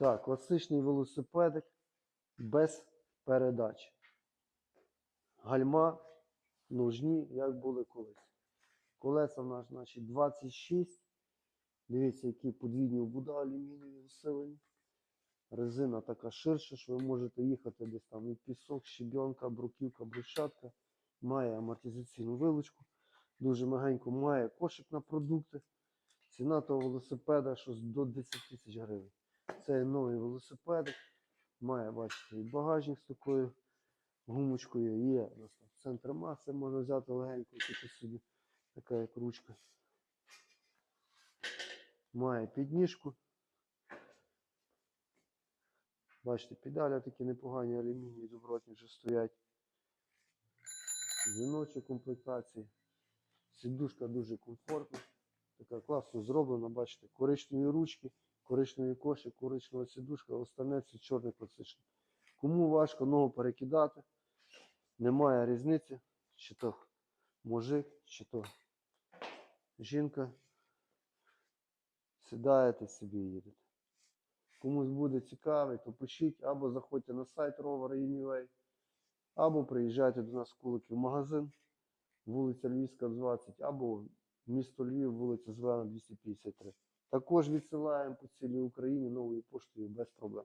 Так, класичний велосипедик без передач. Гальма, ножні, як були колись. Колеса в нас, значить, 26. Дивіться, які подвійні обуда алюмінієві усилені. Резина така ширша, що ви можете їхати десь там і пісок, щебенка, бруківка, брусчатка. Має амортизаційну вилочку. Дуже мягенько має кошик на продукти. Ціна того велосипеда щось до 10 тисяч гривень. Це новий велосипедик. Має, бачите, і багажник з такою гумочкою. Є центр маси, можна взяти легенько, тільки собі, така як ручка. Має підніжку. Бачите, педалі такі непогані, алюмінії добротні вже стоять. Дзвіночок комплектації. Сідушка дуже комфортна. Така класно зроблена, бачите, коричневі ручки, коричневий кошик, коричнева сідушка, це чорний класичний. Кому важко ногу перекидати, немає різниці, чи то мужик, чи то жінка. Сідаєте собі їдете. Комусь буде цікавий, то пишіть або заходьте на сайт Rover Univay, або приїжджайте до нас в Куликів магазин, вулиця Львівська, 20, або місто Львів, вулиця Зелена, 253. Також відсилаємо по цілій Україні новою поштою без проблем.